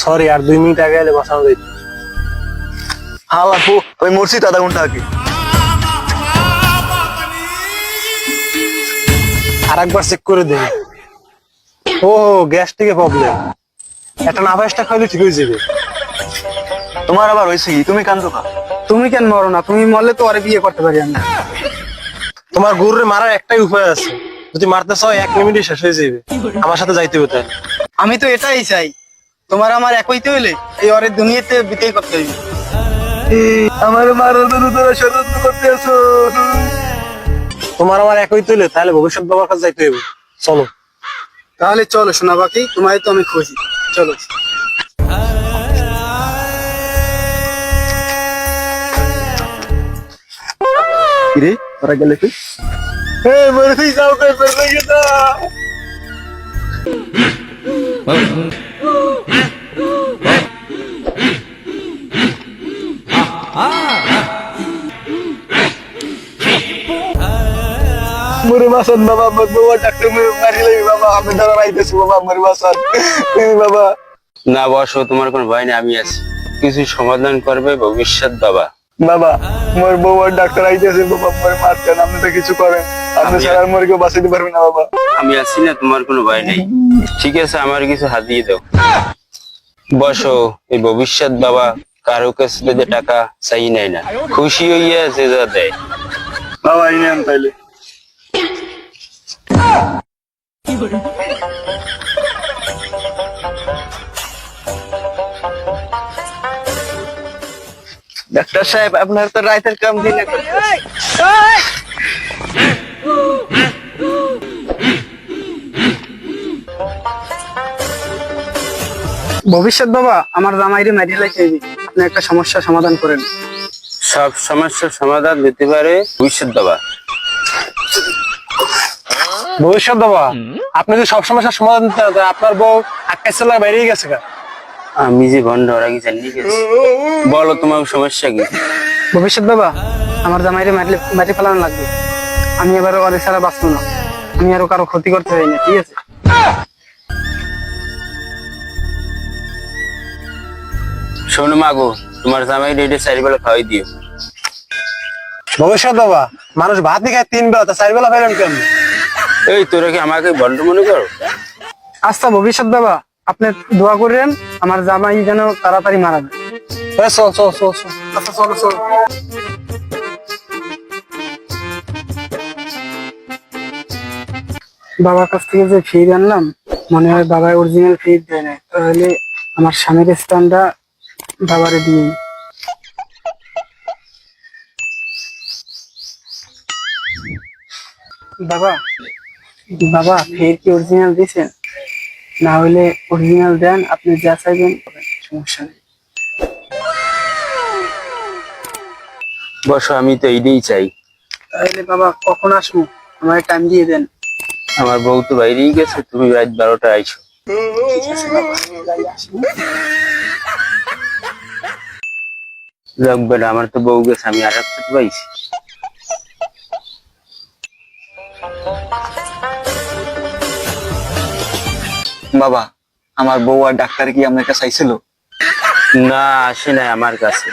Sorry আর দুই minute আগে এলে বসানো যাইত হ্যাঁ আপু ওই মরছি তো আধা ঘণ্টা আগে। আর একবার চেক করে দেখি। ও গ্যাস থেকে প্রবলেম একটা নাভাসটা খাইলে ঠিক হয়ে যাবে। তোমার আবার হয়েছে কি? তুমি কান্দো কা? তুমি কেন মরো না? তুমি মরলে তো আরে বিয়ে করতে পারি আমি তোমার গরুরে মারার একটাই উপায় আছে। যদি মারতে চাও এক মিনিটে শেষ হয়ে যাবে। আমার সাথে যাইতে হবে তাই আমি তো এটাই চাই। তোমার আমার একইতে হইলে এই অরের দুনিয়াতে বিতেই করতে হইবে। আমার মারার জন্য তোরা ষড়যন্ত্র করতে আসো তোমার আমার একই তুলে তাহলে ভবিষ্যৎ বাবার কাছে যাইতে হবে চলো। তাহলে চলো শোনা বাকি তোমায় তো আমি খুশি চলো। কিরে তোরা গেলে তুই? এই বলছি যাও কই মরে বাসন বাবা আমার বাবা ডাক্তার মারিলে বাবা আমি ধরা রাইতেছি বাবা মরে বাসন বাবা না বসো তোমার কোনো ভয় নেই আমি আছি। কিছু সমাধান করবে ভবিষ্যৎ বাবা। বাবা মোর ডাক্তার আইতেছে বাবা মরে মারতেন আপনি তো কিছু করেন। আপনি আমি- ছাড়া আর কেউ বাঁচাইতে পারবেন না বাবা আমি আছি না তোমার কোনো ভয় নেই। ঠিক আছে আমার কিছু হাত দিয়ে দাও। বসো এই ভবিষ্যৎ বাবা কারও কাছে টাকা চাই নাই না। খুশি হইয়া যে যা দেয়। বাবা এই নেন তাইলে। ডাক্তার সাহেব আপনার তো রাইতের কাম দিনে ভবিষ্যৎ বাবা আমার জামাইরে মারিয়ে লাইছে আপনি একটা সমস্যার সমাধান করেন। সব সমস্যার সমাধান দিতে পারে ভবিষ্যৎ বাবা। ভবিষ্যৎ বাবা আপনি যদি সব সমস্যার সমাধান দিতে পারেন, আপনার বউ আকাশ চালা বাইরেই গেছে গা। আমি যে ভণ্ড ওরা কি জানি বলো তোমার সমস্যা কি? ভবিষ্যৎ বাবা আমার জামাইরে মারলে মাটি ফেলানো লাগবে। আমি এবার ওরে ছাড়া বাঁচবো না। আমি আরও কারও ক্ষতি করতে চাই না ঠিক আছে? শোনো মাগো তোমার জামাই রেডি চারি বেলা খাওয়াই দিও। ভবিষ্যৎ বাবা মানুষ ভাতই খায় তিন বেলা তা চার বেলা খাইলেন কেমন? এই তোরা কি আমাকে ভণ্ড মনে করো? আচ্ছা ভবিষ্যৎ বাবা আপনি দোয়া করেন আমার জামাই যেন তাড়াতাড়ি মারা যায়। এ, চল চল চল চল। আচ্ছা চলো চলো। বাবার কাছ থেকে যে ফির আনলাম মনে হয় বাবা অরিজিনাল ফির দেয় না তাহলে আমার স্বামীর স্থানটা বাবারে দিয়ে বাবা বাবা ফির কি অরিজিনাল দিছেন না হলে অরিজিনাল দেন আপনি যা চাইবেন সমস্যা নেই। বসো আমি তো এইটাই চাই। তাহলে বাবা কখন আসব? আমার টাইম দিয়ে দেন। আমার বউ তো বাইরেই গেছে তুমি রাত বারোটা আইছো। লাগবে না আমার তো বউ গেছে আমি আর একটা পাইছি। বাবা আমার বউ আর ডাক্তার কি আপনার কাছে আইছিল না আসে নাই আমার কাছে।